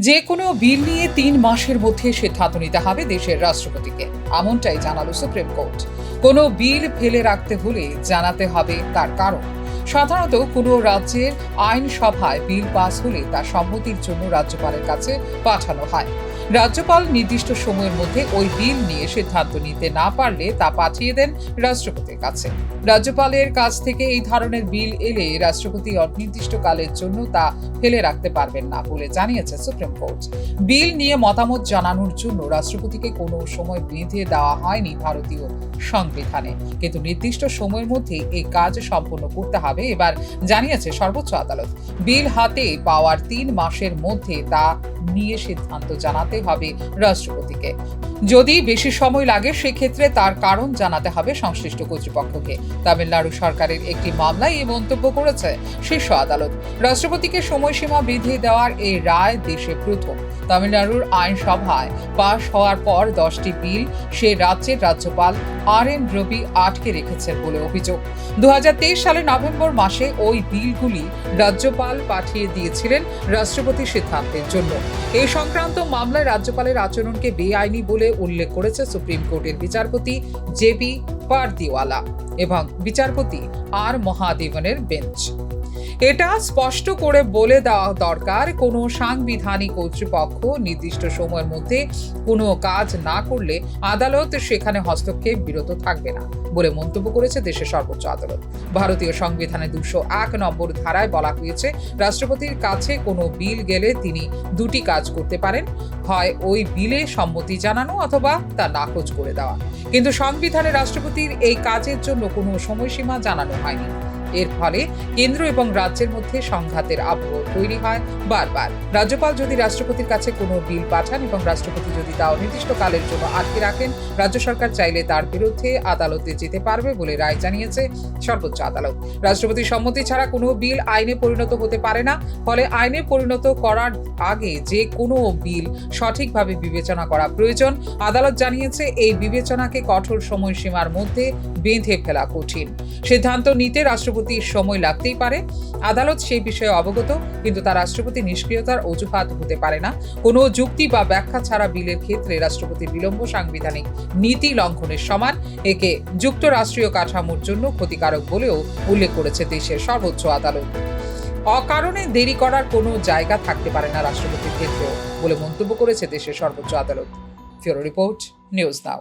যে কোনো বিল নিয়ে তিন মাসের মধ্যে সিদ্ধান্ত নিতে হবে দেশের রাষ্ট্রপতিকে। এমনটাই জানালো সুপ্রিম কোর্ট। কোনো বিল ফেলে রাখতে হলে জানাতে হবে তার কারণ। সাধারণত কোনো রাজ্যের আইনসভায় বিল পাস হলে তা সম্মতির জন্য রাজ্যপালের কাছে পাঠানো হয়। রাজ্যপাল নির্দিষ্ট সময়ের মধ্যে ওই বিল নিয়ে সিদ্ধান্ত নিতে না পারলে তা পাঠিয়ে দেন রাষ্ট্রপতির কাছে। রাজ্যপালের কাছ থেকে এই ধরনের বিল এলে রাষ্ট্রপতি অনির্দিষ্টকালের জন্য তা ফেলে রাখতে পারবেন না বলে জানিয়েছে সুপ্রিম কোর্ট। বিল নিয়ে মতামত জানানোর জন্য রাষ্ট্রপতিকে কোনো সময় বেঁধে দেওয়া হয়নি ভারতীয় সংবিধানে। কিন্তু নির্দিষ্ট সময়ের মধ্যে এই কাজ সম্পন্ন করতে হবে। এবার জানিয়েছে সর্বোচ্চ আদালত, বিল হাতে পাওয়ার তিন মাসের মধ্যে তা নিয়ে সিদ্ধান্ত জানাতে হবে রাষ্ট্রপতিকে। যদি বেশি সময় লাগে, সেক্ষেত্রে তার কারণ জানাতে হবে সংশ্লিষ্ট কর্তৃপক্ষকে। তামিলনাড়ু সরকারের একটি মামলায় এই মন্তব্য করেছে শীর্ষ আদালত। রাষ্ট্রপতিকে সময়সীমা বেঁধে দেওয়ার এই রায় দেশে প্রথম। তামিলনাড়ুর আইনসভায় পাশ হওয়ার পর দশটি বিল সে রাজ্যের রাজ্যপাল আর এন রবি আটকে রেখেছেন বলে অভিযোগ। দু হাজার তেইশ সালের নভেম্বর মাসে ওই বিলগুলি রাজ্যপাল পাঠিয়ে দিয়েছিলেন রাষ্ট্রপতি সিদ্ধান্তের জন্য। এই সংক্রান্ত মামলায় রাজ্যপালের আচরণকে বেআইনি বলে উল্লেখ করেছে সুপ্রিম কোর্টের বিচারপতি জেবি পারদিওয়ালা এবং বিচারপতি আর মহাদেবনের বেঞ্চ। এটা স্পষ্ট করে বলে দেওয়া দরকার, কোনো সাংবিধানিক কর্তৃপক্ষ নির্দিষ্ট সময়ের মধ্যে কোনো কাজ না করলে আদালত সেখানে হস্তক্ষেপ বিরত থাকবে না বলে মন্তব্য করেছে দেশের সর্বোচ্চ আদালত। ভারতীয় সংবিধানের দুশো এক নম্বর ধারায় বলা হয়েছে, রাষ্ট্রপতির কাছে কোনো বিল গেলে তিনি দুটি কাজ করতে পারেন, হয় ওই বিলে সম্মতি জানানো অথবা তা নাকচ করে দেওয়া। কিন্তু সংবিধানে রাষ্ট্রপতির এই কাজের জন্য কোনো সময়সীমা জানানো হয়নি। এর ফলে কেন্দ্র এবং রাজ্যের মধ্যে সংঘাতের আবহ তৈরি হয় বারবার। রাজ্যপাল যদি রাষ্ট্রপতির কাছে কোনো বিল পাঠান এবং রাষ্ট্রপতি যদি তা অনির্দিষ্টকালের জন্য আটকে রাখেন, রাজ্য সরকার চাইলে তার বিরুদ্ধে আদালতে যেতে পারবে বলে রায় জানিয়েছে সর্বোচ্চ আদালত। রাষ্ট্রপতির সম্মতি ছাড়া কোনো বিল আইনে পরিণত হতে পারে না। ফলে আইনে পরিণত করার আগে যে কোনো বিল সঠিকভাবে বিবেচনা করা প্রয়োজন। আদালত জানিয়েছে, এই বিবেচনাকে কঠোর সময়সীমার মধ্যে বেঁধে ফেলা কঠিন। সিদ্ধান্ত নিতে রাষ্ট্রপতির সময় লাগতেই পারে। আদালত সেই বিষয়ে অবগত, কিন্তু তা রাষ্ট্রপতি নিষ্ক্রিয়তার অজুহাত হতে পারে না। কোনো যুক্তি বা ব্যাখ্যা ছাড়া বিলের ক্ষেত্রে রাষ্ট্রপতির বিলম্ব সাংবিধানিক নীতি লঙ্ঘনের সমান। একে যুক্তরাষ্ট্রীয় কাঠামোর জন্য ক্ষতিকারক বলেও উল্লেখ করেছে দেশের সর্বোচ্চ আদালত। অকারণে দেরি করার কোনো জায়গা থাকতে পারে না রাষ্ট্রপতির ক্ষেত্রেও, বলে মন্তব্য করেছে দেশের সর্বোচ্চ আদালত। ফিওরো রিপোর্ট, নিউজ নাও।